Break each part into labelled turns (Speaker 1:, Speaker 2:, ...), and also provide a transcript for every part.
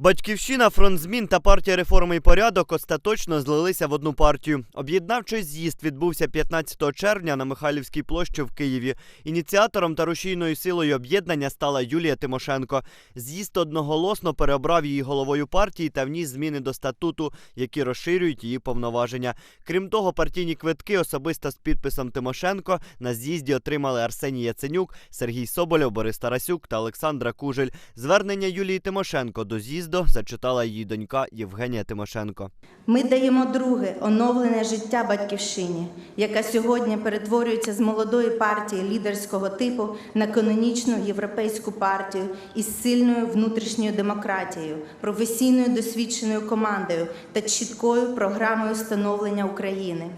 Speaker 1: Батьківщина, фронт змін та партія реформи і порядок остаточно злилися в одну партію. Об'єднавчий з'їзд відбувся 15 червня на Михайлівській площі в Києві. Ініціатором та рушійною силою об'єднання стала Юлія Тимошенко. З'їзд одноголосно переобрав її головою партії та вніс зміни до статуту, які розширюють її повноваження. Крім того, партійні квитки особисто з підписом Тимошенко на з'їзді отримали Арсеній Яценюк, Сергій Соболєв, Борис Тарасюк та Олександра Кужель. Звернення Юлії Тимошенко до з'їзду зачитала її донька Євгенія Тимошенко.
Speaker 2: Ми даємо друге оновлене життя батьківщині, яка сьогодні перетворюється з молодої партії лідерського типу на канонічну європейську партію із сильною внутрішньою демократією, професійною досвідченою командою та чіткою програмою становлення України.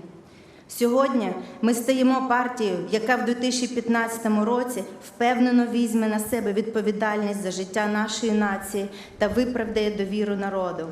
Speaker 2: Сьогодні ми стаємо партією, яка в 2015 році впевнено візьме на себе відповідальність за життя нашої нації та виправдає довіру народу.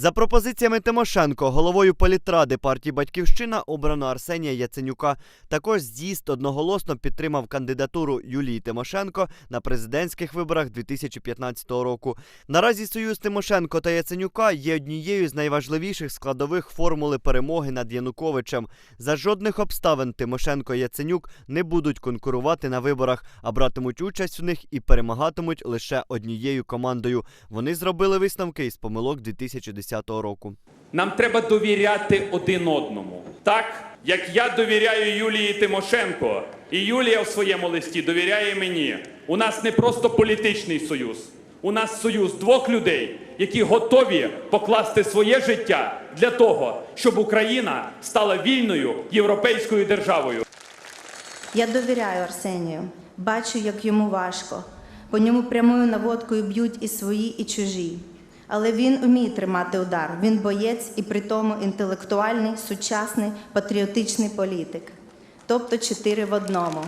Speaker 1: За пропозиціями Тимошенко, головою політради партії Батьківщина обрано Арсенія Яценюка. Також з'їзд одноголосно підтримав кандидатуру Юлії Тимошенко на президентських виборах 2015 року. Наразі союз Тимошенко та Яценюка є однією з найважливіших складових формули перемоги над Януковичем. За жодних обставин Тимошенко і Яценюк не будуть конкурувати на виборах, а братимуть участь в них і перемагатимуть лише однією командою. Вони зробили висновки із помилок 2010 року.
Speaker 3: Нам треба довіряти один одному. Так, як я довіряю Юлії Тимошенко, і Юлія в своєму листі довіряє мені. У нас не просто політичний союз, у нас союз двох людей, які готові покласти своє життя для того, щоб Україна стала вільною європейською державою.
Speaker 2: Я довіряю Арсенію, бачу, як йому важко. По ньому прямою наводкою б'ють і свої, і чужі. Але він уміє тримати удар. Він боєць і при тому інтелектуальний, сучасний, патріотичний політик. Тобто чотири в одному.